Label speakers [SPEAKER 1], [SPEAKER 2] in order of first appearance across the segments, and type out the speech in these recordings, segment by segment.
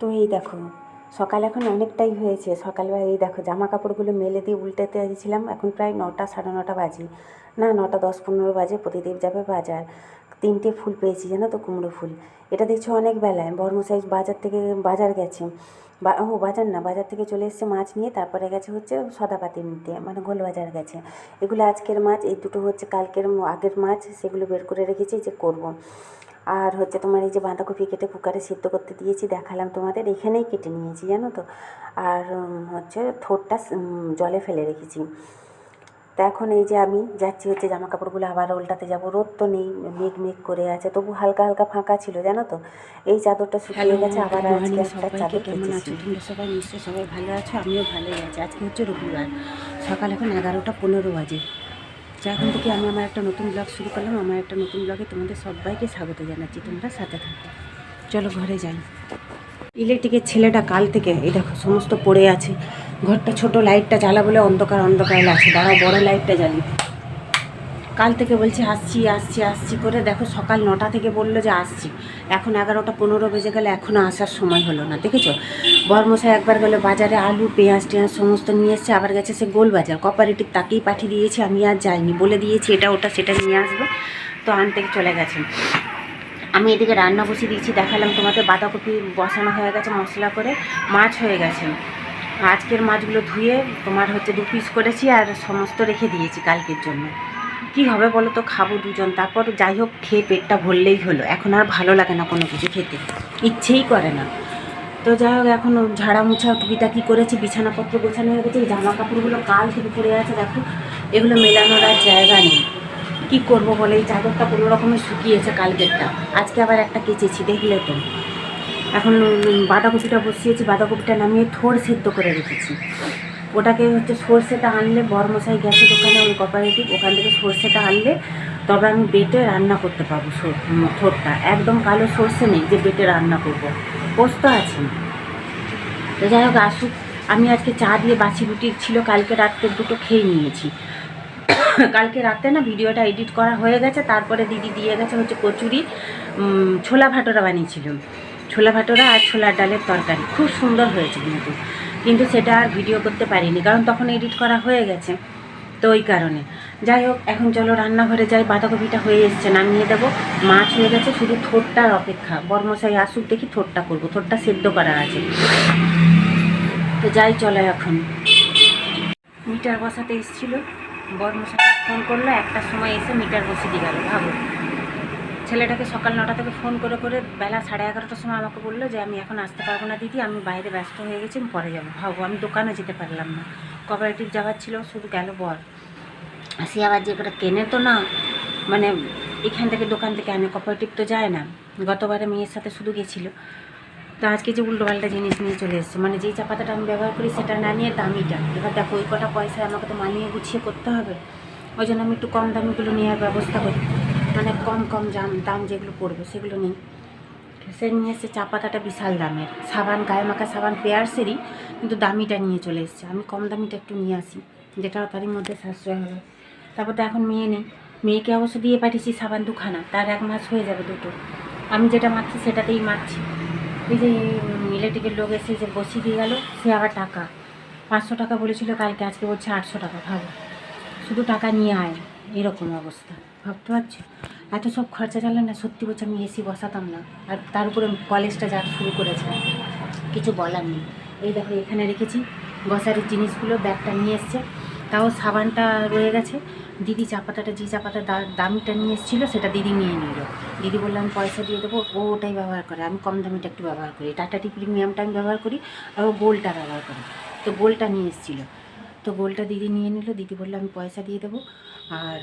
[SPEAKER 1] তো এই দেখো, সকাল এখন অনেকটাই হয়েছে। সকালবেলা এই দেখো জামা কাপড়গুলো মেলে দিয়ে উল্টাতে দিয়েছিলাম এখন প্রায় নটা, সাড়ে নটা বাজে। না, নটা দশ পনেরো বাজে, প্রতিদেব যাবে বাজার। তিনটে ফুল পেয়েছি, জানো তো কুমড়ো ফুল। এটা দেখছ অনেক বেলায় বর্মসাইজ বাজার থেকে, বাজার গেছে। বা, ও, বাজার না, বাজার থেকে চলে এসেছে মাছ নিয়ে। তারপরে গেছে হচ্ছে সদাপাতি নিতে মানে গোল বাজার গেছে। এগুলো আজকের মাছ, এই দুটো হচ্ছে কালকের, আগের মাছ, সেগুলো বের করে রেখেছি, যে করব। আর হচ্ছে তোমার এই যে বাঁধাকপি কেটে কুকারে সিদ্ধ করতে দিয়েছি দেখালাম তোমাদের। এখানেই কেটে নিয়েছি জানো তো? আর হচ্ছে থোরটা জলে ফেলে রেখেছি। তা এখন এই যে আমি যাচ্ছি হচ্ছে জামা কাপড়গুলো আবার উল্টাতে যাব। রোদ তো নেই মেঘ মেঘ করে আছে তবু হালকা হালকা ফাঁকা ছিল জানো তো? এই চাদরটা শুকিয়ে গেছে আবার আজকে একটা চাদর
[SPEAKER 2] কেমন আছো? তোমরা সবাই নিশ্চয়ই সবাই ভালো আছো আমিও ভালোই আছি। আজকে হচ্ছে রবিবার সকাল এখন এগারোটা পনেরো বাজে। যা এখন থেকে আমি আমার একটা নতুন ব্লগ শুরু করলাম। আমার একটা নতুন ব্লগে তোমাদের সবাইকে স্বাগত জানাচ্ছি। তোমরা সাথে থাকো। চলো ঘরে যাই। ইলেকট্রিকের ছেলেটা কাল থেকে, এই দেখো, সমস্ত পড়ে আছে। ঘরটা ছোট, লাইটটা জ্বালা বলে অন্ধকার অন্ধকার লাগছে। দাঁড়াও, বড় লাইটটা জ্বালি কাল থেকে বলছি, আসছি আসছি আসছি করে। দেখো সকাল নটা থেকে বলল যে, আসছি। এখন এগারোটা পনেরো বেজে গেলে এখনও আসার সময় হলো না, দেখেছ? বর্মশাই একবার গেলো বাজারে, আলু, পেঁয়াজ, টেঁয়াজ সমস্ত নিয়ে এসছে, আবার গেছে সে গোল বাজার কপারেটিভ তাকেই পাঠিয়ে দিয়েছি, আমি আর যাইনি। বলে দিয়েছি, এটা, ওটা, সেটা নিয়ে আসবে। তো আনতে চলে গেছেন আমি এদিকে রান্না বসিয়ে দিয়েছি, দেখালাম তোমাদের বাঁধাকপি বসানো হয়ে গেছে মশলা করে, মাছ হয়ে গেছে। আজকের মাছগুলো ধুয়ে তোমার হচ্ছে দু পিস করেছি আর সমস্ত রেখে দিয়েছি কালকের জন্য। কি হবে বলো তো, খাব দুজন। তারপর যাই হোক, খেয়ে পেটটা ভরলেই হলো। এখন আর ভালো লাগে না কোনো কিছু খেতে। ইচ্ছেই করে না। তো যাই হোক, এখন ঝাড়া মুছা টুকিটাকি করেছি, বিছানাপত্র গোছানো হয়ে গেছে জামা কাপড়গুলো কাল থেকে পড়ে আছে, দেখো। এগুলো মেলানোর আর জায়গা নেই। কী করব বলে, এই চাদরটা কোনো রকমের শুকিয়েছে কালকেরটা। আজকে আবার একটা কেচেছি, দেখলে তো। এখন বাঁধাকপিটা বসিয়েছি, বাঁধাকপিটা নামিয়ে থোড় সেদ্ধ করে রেখেছি। ওটাকে হচ্ছে সর্ষেটা আনলে বরমশাই গেছে দোকানে, ওই কোপারেটিভ ওখান থেকে সর্ষেটা আনলে তবে আমি বেটে রান্না করতে পারব থোড়টা একদম কালো সর্ষে নেই যে বেটে রান্না করব। পোস্ত আছে। তো যাই হোক, আসুক। আমি আজকে চা দিয়ে বাছি রুটি ছিল, কালকে রাত্রে দুটো খেয়ে নিয়েছি। কালকে রাতে না ভিডিওটা এডিট করা হয়ে গেছে, তারপরে দিদি দিয়ে গেছে হচ্ছে কচুরি ছোলা ভাটোরা বানিয়েছিলাম ছোলা ভাটোরা আর ছোলার ডালের তরকারি। খুব সুন্দর হয়েছে কিন্তু। কিন্তু সেটা আর ভিডিও করতে পারিনি, কারণ তখন এডিট করা হয়ে গেছে, তো ওই কারণে। যাই হোক, এখন চলো রান্নাঘরে যাই, বাঁধাকপিটা হয়ে এসছে, নামিয়ে দেবো। মাছ হয়ে গেছে, শুধু থোরটার অপেক্ষা। বর্মশাই আসুক, দেখি থোরটা করব থোরটা সেদ্ধ করা আছে। তো যাই, চলে এখন। মিটার বসাতে এসেছিল, বর্মশাই ফোন করল একটার সময় এসে মিটার বসিয়ে দিয়ে গেল, ভাবো। ছেলেটাকে সকাল নটা থেকে ফোন করে করে বেলা সাড়ে এগারোটার সময় আমাকে বলল যে, আমি এখন আসতে পারব না দিদি, আমি বাইরে ব্যস্ত হয়ে গেছি, আমি পরে যাব। ভাবো আমি দোকানে যেতে পারলাম না। কোঅপারেটিভ যাওয়ার ছিল, শুধু গেল বর। সে আবার যে করে কেনে তো না মানে এখান থেকে দোকান থেকে আনে কোঅপারেটিভ তো যায় না। গতবারে মেয়ের সাথে শুধু গেছিল। তো আজকে যে উল্টো পাল্টা জিনিস নিয়ে চলে এসছে মানে যেই চা পাতাটা আমি ব্যবহার করি সেটা না নিয়ে দামিটা। এবার দেখো, ওই কটা পয়সায় আমাকে তো মানিয়ে গুছিয়ে করতে হবে। ওই জন্য আমি একটু কম দামিগুলো নেওয়ার ব্যবস্থা করি। মানে কম কম দাম দাম যেগুলো পড়বে সেগুলো নেই। সে নিয়ে এসছে চা পাতাটা বিশাল দামের। সাবান, গায়ে মাখা সাবান পেয়ার্সেরই কিন্তু দামিটা নিয়ে চলে এসছে। আমি কম দামিটা একটু নিয়ে আসি, যেটা তারই মধ্যে সাশ্রয় হবে। তারপর তো এখন মেয়ে নেই। মেয়েকে অবশ্য দিয়ে পাঠিয়েছি সাবান দুখানা, তার এক মাস হয়ে যাবে দুটো। আমি যেটা মাখছি সেটাতেই মাখছি। এই যে ইলেকট্রিকের লোক এসে যে বসিয়ে দিয়ে গেল, সে আবার টাকা। পাঁচশো টাকা বলেছিল, কালকে আজকে বলছে আটশো টাকা, ভাবো। শুধু টাকা নিয়ে আয়, এরকম অবস্থা। ভাবতে পারছ? এত সব খরচা চালে না সত্যি বলছে আমি এসি বসাতাম না। আর তার উপরে কলেজটা যা শুরু করেছে, কিছু বলার নেই। এই দেখো, এখানে রেখেছি গ্রসারির জিনিসগুলো, ব্যাগটা নিয়ে এসছে। তাও সাবানটা রয়ে গেছে। দিদি চা পাতাটা, যে চা পাতা দা- দামিটা নিয়ে এসেছিল, সেটা দিদি নিয়ে নিল। দিদি বলল, আমি পয়সা দিয়ে দেবো, ও ওটাই ব্যবহার করে। আমি কম দামিটা একটু ব্যবহার করি। টাটা টি প্রিমিয়ামটা আমি ব্যবহার করি আর ও গোলটা ব্যবহার করি। তো গোলটা নিয়ে এসেছিল। তো গোলটা দিদি নিয়ে নিল। দিদি বলল, আমি পয়সা দিয়ে দেবো। আর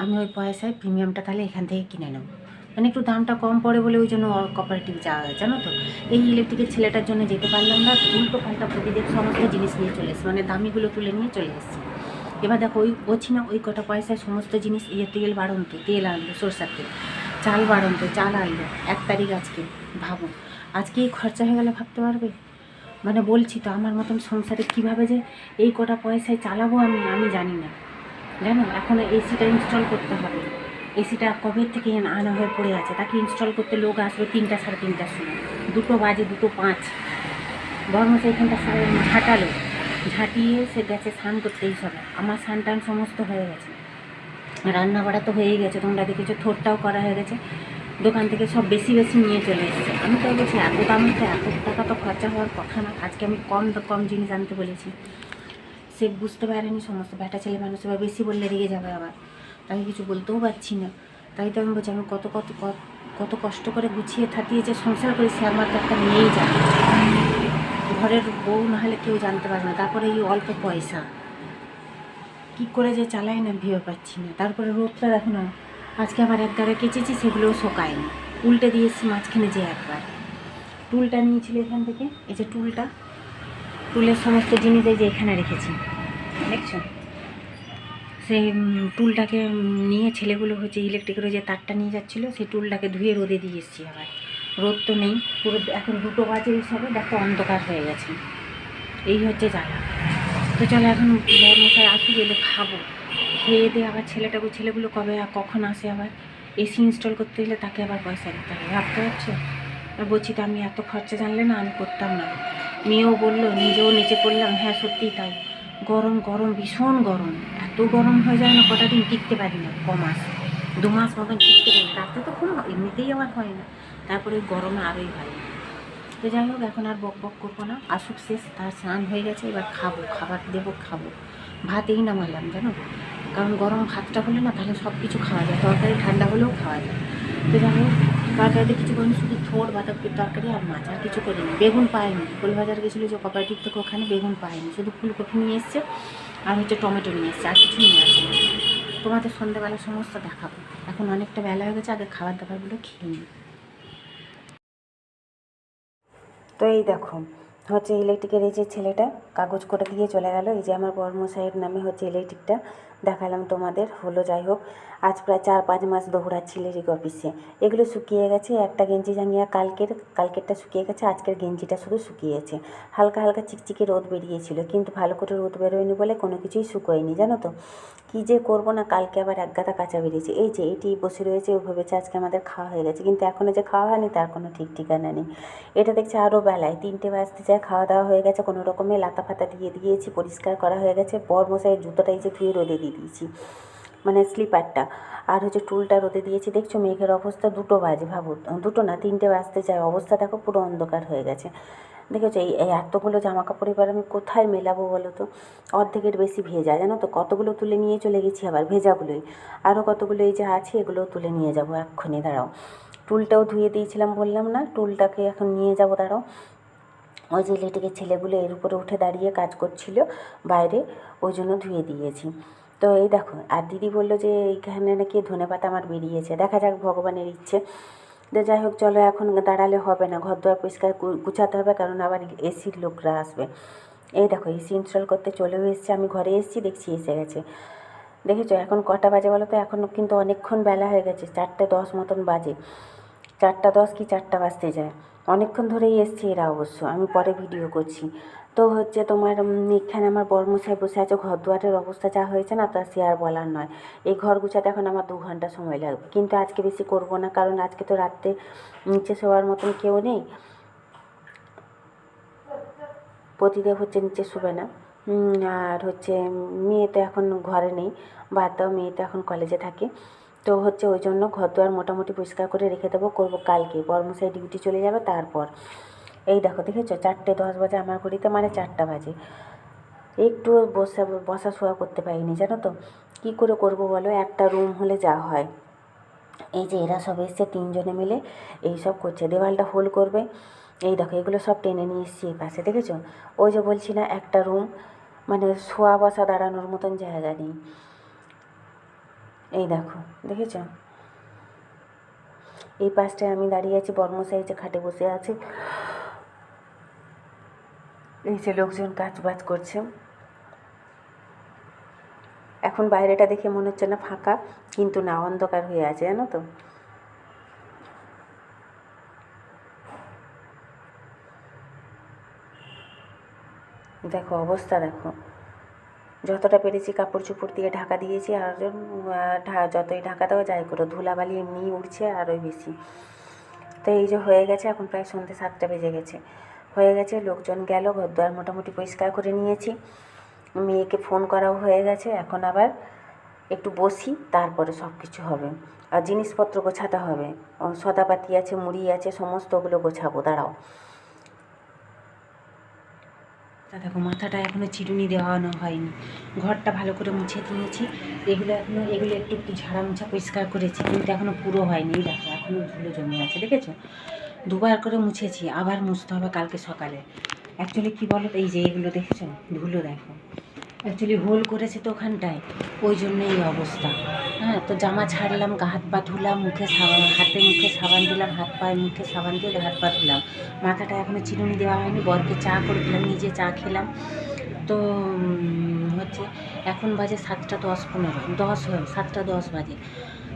[SPEAKER 2] আমি ওই পয়সায় প্রিমিয়ামটা তাহলে এখান থেকে কিনে নেব। মানে একটু দামটা কম পড়ে বলে ওই জন্য কোঅপারেটিভ যাওয়া জানো তো? এই ইলেকট্রিকের ছেলেটার জন্য যেতে পারলাম না, উল্টো পাল্টা প্রতিদিন সমস্ত জিনিস নিয়ে চলে এসছে মানে দামিগুলো তুলে নিয়ে চলে এসছে। এবার দেখো, ওই বলছি না, ওই কটা পয়সায় সমস্ত জিনিস ইয়ে তেল বাড়ন্ত, তেল আনলো, সরষার তেল, চাল বাড়ন্ত, চাল আনলো, এক তারিখ আজকে, ভাবো। আজকে এই খরচা হয়ে গেলে, ভাবতে পারবে? মানে বলছি তো, আমার মতন সংসারে কীভাবে যে এই কটা পয়সায় চালাবো আমি আমি জানি না। জানো এখন এসিটা ইনস্টল করতে হবে। এসিটা কবে থেকে আনা হয়ে পড়ে আছে, তাকে ইনস্টল করতে লোক আসবে তিনটা সাড়ে তিনটার সময়।
[SPEAKER 1] দুটো বাজে, দুটো পাঁচ। বর্মশাই এখানটা ঝাঁটালো। ঝাঁটিয়ে সে গেছে স্নান করতে এই সবে। আমার স্নান টান সমস্ত হয়ে গেছে। রান্না বাড়া তো হয়েই গেছে, তোমরা দেখেছ, থোরটাও করা হয়ে গেছে। দোকান থেকে সব বেশি বেশি নিয়ে চলে এসেছে। আমি তো বলছি, এত দামে তো, এত টাকা তো খরচা হওয়ার কথা না। আজকে আমি কম কম জিনিস আনতে বলেছি। সে বুঝতে পারেনি, সমস্ত ব্যাটা ছেলে মানুষ এবার বেশি বললে রেগে যাবে আবার। তাকে কিছু বলতেও পারছি না। তাই তো আমি বলছি, আমি কত কত কত- কষ্ট করে গুছিয়ে থাকিয়ে যে সংসার করি সে আমার তো একটা মেয়েই জানে। ঘরের বউ না হলে কেউ জানতে পারবে না। তারপরে এই অল্প পয়সা। কি করে যে চালাই না ভেবে পাচ্ছি না। তারপরে রোদটা দেখো না, আজকে আবার এক কেচেছি, সেগুলোও শোকায়নি উল্টে দিয়েছি মাঝখানে যে একবার। টুলটা নিয়েছিল এখান থেকে, এই যে টুলটা। টুলের সমস্ত জিনিস এই যে এখানে রেখেছি। দেখছ? সেই টুলটাকে নিয়ে ছেলেগুলো হচ্ছে ইলেকট্রিকের যে তারটা নিয়ে যাচ্ছিল, সেই টুলটাকে ধুয়ে রোদে দিয়ে এসেছি আবার। রোদ তো নেই, পুরো এখন দুটো বাজে সবে, দেখো অন্ধকার হয়ে গেছে। এই হচ্ছে জ্বালা। তো চলো এখন বড় মশাই আসুক, এলে খাব। খেয়ে দিয়ে আবার ছেলেটাকে, ছেলেগুলো কবে কখন আসে আবার? এসি ইনস্টল করতে গেলে তাকে আবার পয়সা দিতে হবে, ভাবতে পারছ? বলছি তো, আমি এত খরচা জানলে না, আমি করতাম না। মেয়েও বলল, নিজেও নিচে পড়লাম হ্যাঁ সত্যিই তাই গরম গরম, ভীষণ গরম। এত গরম হয়ে যায় না, কটা দিন টিকতে পারি না, ক মাস? দু মাস মতন টিকতে পারি রাতে তো কোনো, এমনিতেই আমার হয় না। তারপরে গরমে আরোই হয় তো যাই হোক, এখন আর বক বক করব না। আসুক শেষ, তার স্নান হয়ে গেছে, এবার খাব, খাবার দেবো, খাব। ভাতেই নামালাম, জানো? কারণ গরম ভাতটা হলে না তাহলে সব কিছু খাওয়া যায়, তরকারি ঠান্ডা হলেও খাওয়া যায়। তো যাই হোক তরকারিতে কিছু করিনি, শুধু থোড় বাঁধাকপির তরকারি আর মাছ, আর কিছু করিনি। বেগুন পাইনি কলিবাজার গেছিল যে কপারেটিভ থেকে ওখানে বেগুন পাইনি শুধু ফুলকপি নিয়ে এসছে আর হচ্ছে টমেটো নিয়ে এসছে, আর কিছু নিয়ে আসেনি। তোমাদের সন্ধ্যেবেলা সমস্ত দেখাবো। এখন অনেকটা বেলা হয়ে গেছে, আগে খাবার দাবারগুলো খেয়ে নিই।
[SPEAKER 2] তো এই দেখো, হচ্ছে ইলেকট্রিকের এই যে ছেলেটা কাগজ করে দিয়ে চলে গেল। এই যে আমার বর্মশাইয়ের নামে হচ্ছে ইলেকট্রিকটা দেখালাম তোমাদের, হলো যাই হোক আজ প্রায় চার পাঁচ মাস দৌড়াচ্ছি ইলেকট্রিক অফিসে। এগুলো শুকিয়ে গেছে, একটা গেঞ্জি জাঙ্গিয়া কালকের, কালকেরটা শুকিয়ে গেছে, আজকের গেঞ্জিটা শুধু শুকিয়েছে। হালকা হালকা চিকচিকে রোদ বেরিয়েছিল, কিন্তু ভালো করে রোদ বেরোয়নি বলে কোনো কিছুই শুকোয়নি, জানো তো? কী যে করব না, কালকে আবার এক গাদা কাঁচা বেরিয়েছে। এই যে, এটি বসে রয়েছে, ও ভেবেছে আজকে আমাদের খাওয়া হয়ে গেছে, কিন্তু এখনও যে খাওয়া হয়নি, তার কোনো ঠিক ঠিকানা নেই। এটা দেখছি আরও বেলায়, তিনটে বাজতে যায়, খাওয়া দাওয়া হয়ে গেছে, কোনো রকমে লাতা ফাতা দিয়ে দিয়েছি, পরিষ্কার করা হয়ে গেছে, বর মশাইয়ের জুতোটাই যে ধুয়ে রোদে দিয়ে দিয়েছি মানে স্লিপারটা। আর হচ্ছে টুলটা রোদে দিয়েছি, দেখছ মেঘের অবস্থা, দুটো বাজে ভাবো। দুটো না, তিনটে বাজতে যায় অবস্থা দেখো পুরো অন্ধকার হয়ে গেছে। দেখেছ এই এতগুলো জামা কাপড় এবার আমি কোথায় মেলাবো বলো তো? অর্ধেকের বেশি ভেজা, জানো তো? কতগুলো তুলে নিয়ে চলে গেছি আবার, ভেজাগুলোই। আরও কতগুলো এই যে আছে, এগুলোও তুলে নিয়ে যাব এক্ষুনি, দাঁড়াও। টুলটাও ধুয়ে দিয়েছিলাম, বললাম না টুলটাকে এখন নিয়ে যাব, দাঁড়াও। ওই যে ইলেকট্রিকের ছেলেগুলো এর উপরে উঠে দাঁড়িয়ে কাজ করছিল, বাইরে, ওই জন্য ধুয়ে দিয়েছি। তো এই দেখো, আর দিদি বলল যে এইখানে নাকি ধনে পাতা আমার বেরিয়েছে। দেখা যাক ভগবানের ইচ্ছে। তো যাই হোক, চলো এখন দাঁড়ালে হবে না। ঘর দুয়ার পরিষ্কার গুছাতে হবে, কারণ আবার এসির লোকরা আসবে। এই দেখো, এসি ইনস্টল করতে চলেও এসছে। আমি ঘরে এসেছি, দেখছি এসে গেছে। দেখেছ, এখন কটা বাজে বলো তো? এখন কিন্তু অনেকক্ষণ বেলা হয়ে গেছে, চারটে দশ মতন বাজে। চারটা দশ কি চারটা বাজতে যায়? অনেকক্ষণ ধরেই এসছে এরা অবশ্য। আমি পরে ভিডিও করছি। তো হচ্ছে তোমার এখানে আমার বর্মশাই বসে আছে, ঘর দুয়ারের অবস্থা যা হয়েছে না তা সে আর বলার নয়। এই ঘর গুছাতে এখন আমার দু ঘণ্টা সময় লাগবে। কিন্তু আজকে বেশি করব না, কারণ আজকে তো রাত্রে নিচে শোয়ার মতন কেউ নেই। প্রতিদেব হচ্ছে নিচে শুবে না। আর হচ্ছে মেয়ে তো এখন ঘরে নেই, বাদ দাও, মেয়ে তো এখন কলেজে থাকে। তো হচ্ছে ওই জন্য ঘর দুয়ার মোটামুটি পরিষ্কার করে রেখে দেবো, করব কালকে। বর্মশাই ডিউটি চলে যাবে তারপর। এই দেখো, দেখেছ? চারটে দশ বাজে, আমার ঘড়িতে মানে চারটা বাজে। একটু বসা বসা শোয়া করতে পারিনি, জানো তো? কী করে করব বলো? একটা রুম হলে যা হয়। এই যে এরা সব এসছে, তিনজনে মিলে এই সব করছে। দেওয়ালটা হোল করবে। এই দেখো, এগুলো সব টেনে নিয়ে এসছি এই পাশে, দেখেছ? ওই যে বলছি না, একটা রুম মানে শোয়া বসা দাঁড়ানোর মতন জায়গা নেই। এই দেখো, দেখেছ? এই পাশটায় আমি দাঁড়িয়ে আছি, বর্মশাই যে খাটে বসে আছে। যে লোকজন কাজ বাজ করছে। এখন বাইরেটা দেখে মনে হচ্ছে না ফাঁকা, কিন্তু না অন্ধকার হয়ে আছে, জানো তো? দেখো, অবস্থা দেখো। যতটা পেরেছি কাপড় চোপড় দিয়ে ঢাকা দিয়েছি, আর যতই ঢাকা দেওয়া যায় করো, ধুলাবালি এমনিই উঠছে আরোই বেশি। তো এই যে হয়ে গেছে, এখন প্রায় সন্ধ্যে সাতটা বেজে গেছে। হয়ে গেছে, লোকজন গেল ঘর দুয়ার মোটামুটি পরিষ্কার করে নিয়েছি। মেয়েকে ফোন করাও হয়ে গেছে, এখন আবার একটু বসি, তারপরে সব কিছু হবে। আর জিনিসপত্র গোছাতে হবে। সদাপাতি আছে, মুড়ি আছে, সমস্ত ওগুলো গোছাবো, দাঁড়াও।
[SPEAKER 1] দেখো, মাথাটা এখনও চিরুনি দেওয়ানো হয়নি। ঘরটা ভালো করে মুছে দিয়েছি। এগুলো এখনও এগুলো একটু একটু ঝাড়া মোছা পরিষ্কার করেছি, কিন্তু এখনও পুরো হয়নি। দেখো এখনও ধুলো জমে আছে, দেখেছ? দুবার করে মুছেছি, আবার মুছতে হবে কালকে সকালে। অ্যাকচুয়ালি কী বলো এই যে এগুলো দেখেছ? ধুলো দেখো। অ্যাকচুয়ালি হোল করেছে তো ওখানটায়, ওই জন্য এই অবস্থা। হ্যাঁ তো জামা ছাড়লাম, গা হাত পা ধুলাম, মুখে সাবান, হাতে মুখে সাবান দিলাম, হাত পায়ে মুখে সাবান দিয়ে হাত পা ধুলাম। মাথাটা এখনও চিরুনি দেওয়া হয়নি, বরকে চা করে দিলাম নিজে চা খেলাম। তো হচ্ছে এখন বাজে সাতটা দশ পনেরো, দশ, সাতটা দশ বাজে।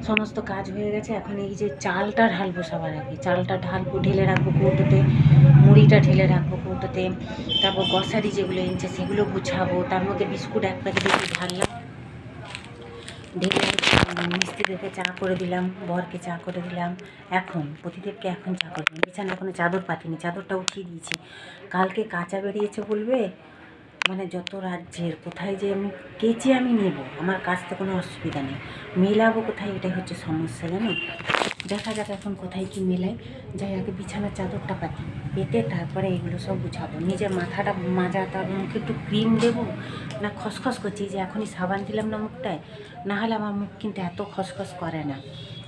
[SPEAKER 1] সমস্ত কাজ হয়ে গেছে। এখন এই যে চালটা ঢালবো সবার আগে। চালটা ঢালবো, ঢেলে রাখব কৌটোতে। মুড়িটা ঢেলে রাখব কৌটোতে। তারপর গ্রসারি যেগুলো এনেছে সেগুলো গুছাবো। তার মধ্যে বিস্কুট এক প্যাকেট একটু ঢাললাম। ঢেলে মিস্ত্রিদেরকে চা করে দিলাম, বরকে চা করে দিলাম। এখন প্রতিদেবকে এখন চা করে দিলাম। বিছানা এখনও চাদর পাতিনি, চাদরটা উঠিয়ে দিয়েছি। কালকে কাঁচা বেরিয়েছে বলবে? মানে যত রাজ্যের, কোথায় যে আমি কেচে আমি নেব, আমার কাজতে কোনো অসুবিধা নেই। মেলাবো কোথায়, এটাই হচ্ছে সমস্যা, জানো? দেখা যাক এখন কোথায় কি মেলাই। যাই আগে বিছানার চাদরটা পাতি, পেতে তারপরে এগুলো সব গুছাবো। নিজের মাথাটা মাজা তার মুখে একটু ক্রিম দেবো, না খসখস করছি যে এখনই সাবান দিলাম না মুখটায়, না হলে আমার মুখ কিন্তু এত খসখস করে না।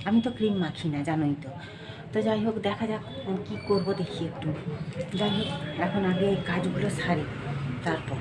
[SPEAKER 1] আমি তো ক্রিম মাখি না, জানোই তো। তো যাই হোক, দেখা যাক কী করব দেখি একটু। যাই হোক, এখন আগে এই কাজগুলো সারি। তারপর।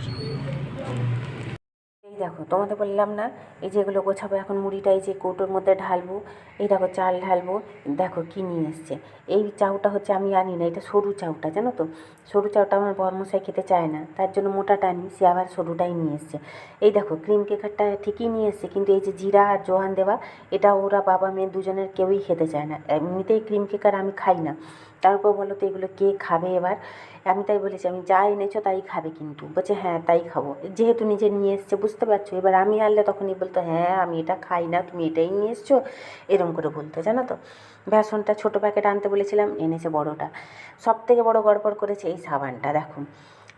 [SPEAKER 2] এই দেখো, তোমাদের বললাম না, এই যে এগুলো গোছাবো এখন মুড়িটা, এই যে কৌটোর মধ্যে ঢালবো, এই দেখো চাল ঢালবো, দেখো কী নিয়ে এসছে। এই চাউটা হচ্ছে আমি আনি না, এটা সরু চাউটা, জানো তো? সরু চাউটা আমার বর্মশাই খেতে চায় না, তার জন্য মোটাটা আনি সে আবার সরুটাই নিয়ে এসছে। এই দেখো ক্রিম কেকারটা ঠিকই নিয়ে এসছে, কিন্তু এই যে জিরা আর জোয়ান দেওয়া, এটা ওরা বাবা মেয়ে দুজনের কেউই খেতে চায় না, এমনিতেই ক্রিম কেকার আমি খাই না। তারপর বলো তো এগুলো কে খাবে এবার? আমি তাই বলেছি, আমি যা এনেছো তাই খাবে কিন্তু। বলছে হ্যাঁ তাই খাব। যেহেতু নিজে নিয়ে এসছে, বুঝতে পারছ? এবার আমি আনলে তখনই বলতো হ্যাঁ আমি এটা খাই না, তুমি এটাই নিয়ে এসছো। এরম করে বলতো, জানো তো? বেসনটা ছোটো প্যাকেট আনতে বলেছিলাম, এনেছে বড়োটা। সব থেকে বড়ো গড়বড় করেছে এই সাবানটা, দেখো।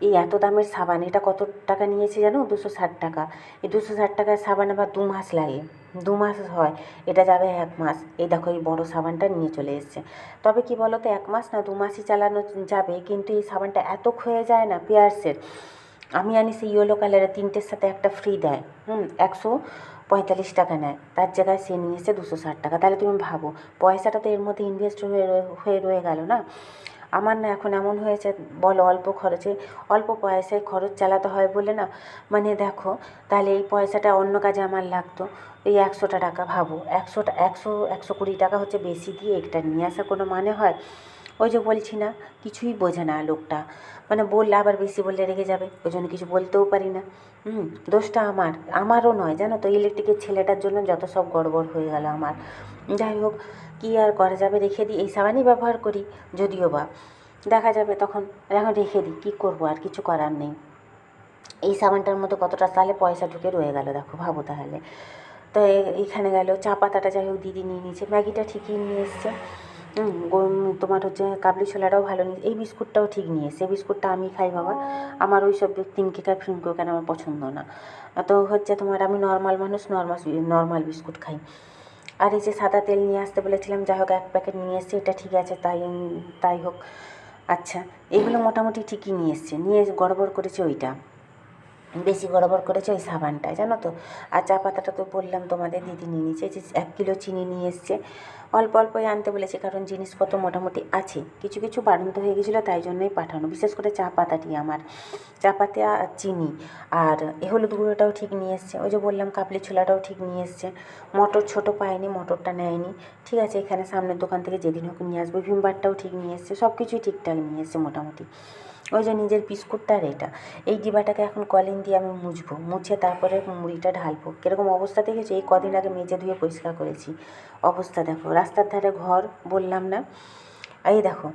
[SPEAKER 2] এই এত দামের সাবান, এটা কত টাকা নিয়েছে জানো? দুশো ষাট টাকা। এই দুশো ষাট টাকার সাবান আবার দু মাস লাগে। দু মাস হয়। এটা যাবে এক মাস। এই দেখো, এই বড়ো সাবানটা নিয়ে চলে এসছে। তবে কি বলো তো এক মাস না, দু মাসই চালানো যাবে। কিন্তু এই সাবানটা এত ক্ষয়ে যায় না, পিয়ার্সের। আমি আনি সেই ইয়েলো কালারের, তিনটের সাথে একটা ফ্রি দেয়। হুম, একশো পঁয়তাল্লিশ টাকা নেয়। তার জায়গায় সে নিয়ে এসে দুশো ষাট টাকা। তাহলে তুমি ভাবো, পয়সাটা তো এর মধ্যে ইনভেস্ট হয়ে হয়ে রয়ে গেল না? আমার না এখন এমন হয়েছে, বলো অল্প খরচে, অল্প পয়সায় খরচ চালাতে হয় বলে না? মানে দেখো, তাহলে এই পয়সাটা অন্য কাজে আমার লাগতো। এই একশোটা টাকা ভাবো, একশোটা, একশো একশো কুড়ি টাকা হচ্ছে বেশি দিয়ে এটা নিয়ে আসার কোনো মানে হয়? ওই যে বলছি না, কিছুই বোঝে না লোকটা। মানে বললে আবার বেশি বললে রেগে যাবে, ওই জন্য কিছু বলতেও পারি না। হুম, দোষটা আমার, আমারও নয়, জানো তো, ইলেকট্রিকের ছেলেটার জন্য যত সব গড়বড় হয়ে গেল আমার। যাই হোক, কী আর করা যাবে রেখে দিই। এই সাবানই ব্যবহার করি, যদিও বা। দেখা যাবে তখন, এখন রেখে দিই, কী করব? আর কিছু করার নেই। এই সাবানটার মতো কতটা তাহলে পয়সা ঢুকে রয়ে গেল, দেখো, ভাবো তাহলে। তো এইখানে গেল, চা পাতাটা যাই হোক দিদি নিয়ে নিয়েছে, ম্যাগিটা ঠিকই নিয়ে এসছে। তোমার হচ্ছে কাবলি ছোলাটাও ভালো নিয়ে এই বিস্কুটটাও ঠিক নিয়ে এসছে বিস্কুটটা আমি খাই বাবা। আমার ওই সব ক্রিম কেকার ফ্রিম কেকার আমার পছন্দ না। তো হচ্ছে তোমার, আমি নর্মাল মানুষ নর্মাল নর্মাল বিস্কুট খাই। আর এই যে সাদা তেল নিয়ে আসতে বলেছিলাম, যাই হোক এক প্যাকেট নিয়ে এসেছি, এটা ঠিক আছে, তাই তাই হোক। আচ্ছা এগুলো মোটামুটি ঠিকই নিয়ে এসছে, নিয়ে গড়বড় করেছে ওইটা। বেশি গড়বড় করেছে ওই সাবানটায়, জানো তো? আর চা পাতাটা তো বললাম তোমাদের দিদি নিয়ে নিয়েছে, যে এক কিলো চিনি নিয়ে এসছে। অল্প অল্পই আনতে বলেছে, কারণ জিনিসপত্র মোটামুটি আছে। কিছু কিছু বাড়ন্ত হয়ে গেছিল, তাই জন্যই পাঠানো। বিশেষ করে চা পাতাটি আমার। চা পাতা আর চিনি। আর এ হলুদ গুঁড়োটাও ঠিক নিয়ে এসছে। ওই যে বললাম, কাবলি ছোলাটাও ঠিক নিয়ে এসছে। মটর ছোটো পায়নি, মটরটা নেয়নি। ঠিক আছে, এখানে সামনের দোকান থেকে যেদিন হোক নিয়ে আসবে। ভিমবারটাও ঠিক নিয়ে এসছে। সব কিছুই ঠিকঠাক নিয়ে এসছে মোটামুটি। ওই যে নিজের বিস্কুটটা আর এটা। এই ডিবাটাকে এখন কলিন দিয়ে আমি মুছবো। মুছে তারপরে মুড়িটা ঢালবো। কীরকম অবস্থা দেখেছি? এই কদিন আগে মেজে ধুয়ে পরিষ্কার করেছি। অবস্থা দেখো। রাস্তার ধারে ঘর বললাম না। এই দেখো,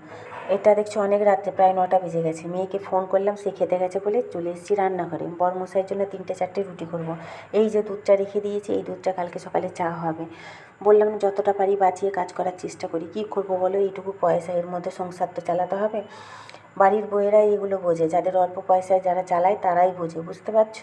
[SPEAKER 2] এটা দেখছ অনেক রাত্রে, প্রায় নটা বেজে গেছে। মেয়েকে ফোন করলাম, সে খেতে গেছে বলে চলে এসেছি রান্নাঘরে। বরমশাইয়ের জন্য তিনটে চারটে রুটি করব। এই যে দুধটা রেখে দিয়েছি, এই দুধটা কালকে সকালে চা হবে। বললাম, যতটা পারি বাঁচিয়ে কাজ করার চেষ্টা করি। কী করব বলো? এইটুকু পয়সা এর মধ্যে সংসার তো চালাতে হবে। বাড়ির বইয়েরাই এগুলো বোঝে। যাদের অল্প পয়সায় যারা চালায় তারাই বোঝে, বুঝতে পারছ?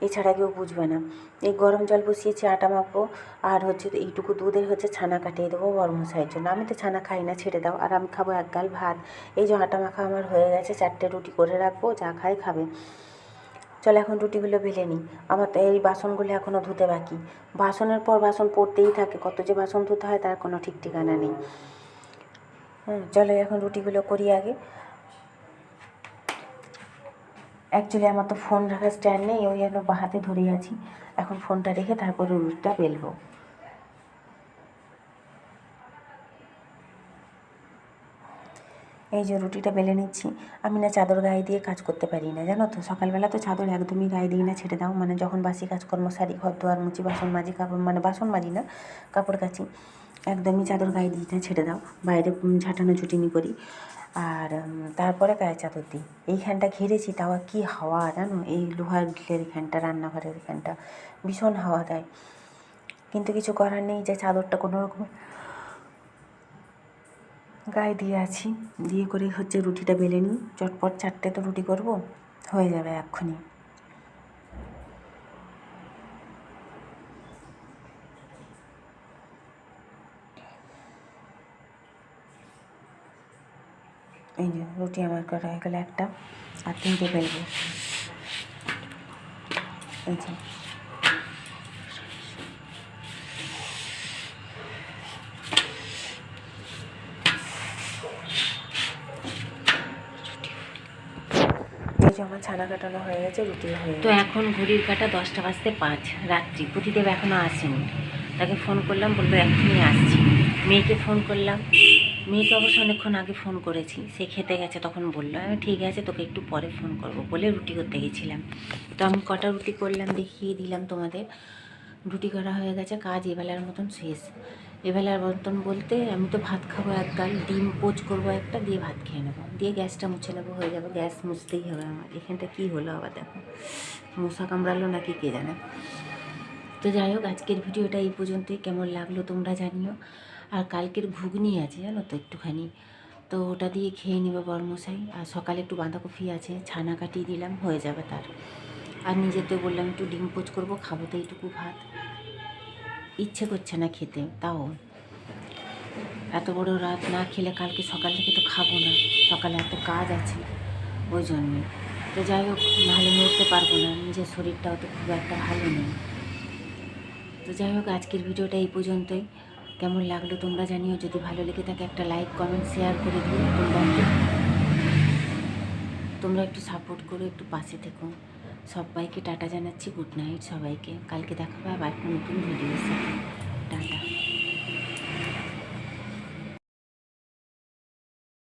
[SPEAKER 2] এছাড়া কেউ বুঝবে না। এই গরম জল বসিয়েছি, আটা মাখবো, আর হচ্ছে এইটুকু দুধের হচ্ছে ছানা কাটিয়ে দেবো বরমশাইয়ের জন্য। আমি তো ছানা খাই না, ছেড়ে দাও। আর আমি খাব এক গাল ভাত। এই যে আটা মাখা আমার হয়ে গেছে, চারটে রুটি করে রাখব, যা খায় খাবে। চল এখন রুটিগুলো বেলে নিই। আমার তো এই বাসনগুলো এখনও ধুতে বাকি। বাসনের পর বাসন পড়তেই থাকে, কত যে বাসন ধুতে হয় তার কোনো ঠিক ঠিকানা নেই। হুম, চলো এখন রুটিগুলো করি আগে। অ্যাকচুয়ালি আমার তো ফোন রাখার স্ট্যান্ড নেই, ওই জন্য বাহাতে ধরে আছি। এখন ফোনটা রেখে তারপরে রুটিটা বেলবো। এই যে রুটিটা বেলে নিচ্ছি, আমি না চাদর গায়ে দিয়ে কাজ করতে পারি না, জানো তো? সকালবেলা তো চাদর একদমই গায়ে দিই না, ছেড়ে দাও। মানে যখন বাসি কাজকর্ম সারি ঘর দোয়ার মুচি বাসন মাজি, কাপড় মানে বাসন মাজি না, কাপড় কাচি, একদমই চাদর গায়ে দিই না, ছেড়ে দাও। বাইরে ঝাঁটানো ঝুটিনি করি। আর তারপরে গায়ে চাদর দিই। এইখানটা ঘিরেছি, তাও কি হাওয়া, জানো? এই লোহার গ্রিলের এখানটা রান্নাঘরের এখানটা ভীষণ হাওয়া দেয়। কিন্তু কিছু করার নেই, যে চাদরটা কোনো রকম গায়ে দিয়ে আছি, দিয়ে করে হচ্ছে রুটিটা বেলে নিই। চটপট চারটে তো রুটি করব, হয়ে যাবে এক্ষুনি। এই যে, রুটি আমার করা হয়ে গেলো একটা আর তিনটে বেলবো। এই যে। আমার ছানা কাটানো হয়ে গেছে, রুটি হয়ে
[SPEAKER 1] তো এখন ঘড়ির কাটা দশটা বাজতে পাঁচ, রাত্রি। প্রতিদেব এখনও আসেনি। তাকে ফোন করলাম, বলল এক্ষুনি আসছি। মেয়েকে ফোন করলাম। মেয়েকে অবশ্য অনেকক্ষণ আগে ফোন করেছি। সে খেতে গেছে, তখন বলল আমি ঠিক আছে, তোকে একটু পরে ফোন করব, বলে রুটি করতে গেছিলাম। তো আমি কটা রুটি করলাম, দেখিয়ে দিলাম তোমাদের। রুটি করা হয়ে গেছে, কাজ এবেলার মতন শেষ। এবেলার মতন বলতে আমি তো ভাত খাব এক গাল ডিম পোচ করব একটা, দিয়ে ভাত খেয়ে নেব। দিয়ে গ্যাসটা মুছে নেব, হয়ে যাবে, গ্যাস মুছতেই হবে আমার। এখানটা কী হলো আবার দেখো। মশা কামড়ালো নাকি কে জানে। তো যাই হোক, আজকের ভিডিওটা এই পর্যন্তই। কেমন লাগল তোমরা জানিও। আর কালকের ঘুগনি আছে, জানো তো একটুখানি। তো ওটা দিয়ে খেয়ে নেবে বরমশাই। আর সকালে একটু বাঁধাকপি আছে, ছানা কাটিয়ে দিলাম, হয়ে যাবে তার। আর নিজেতে বললাম একটু ডিম পোচ করব, খাব তো এইটুকু ভাত। ইচ্ছে করছে না খেতে, তাও। এত বড় রাত, না খেলে কালকে সকাল থেকে তো খাব না। সকালে এত কাজ আছে ওই জন্যে। তো যাই হোক নাহলে নড়তে পারব না, নিজের শরীরটাও তো খুব একটা ভালো নেই। তো যাই হোক, আজকের ভিডিওটা এই পর্যন্তই। কেমন লাগল তোমরা জানিও, যদি ভালো লেগে থাকে একটা লাইক কমেন্ট শেয়ার করে দিও তোমরা তোমরা একটু সাপোর্ট করো, একটু পাশে থেকো। সবাইকে টাটা জানাচ্ছি গুড নাইট সবাইকে। কালকে দেখা পাবে আবার নতুন ভিডিওর সাথে। টাটা।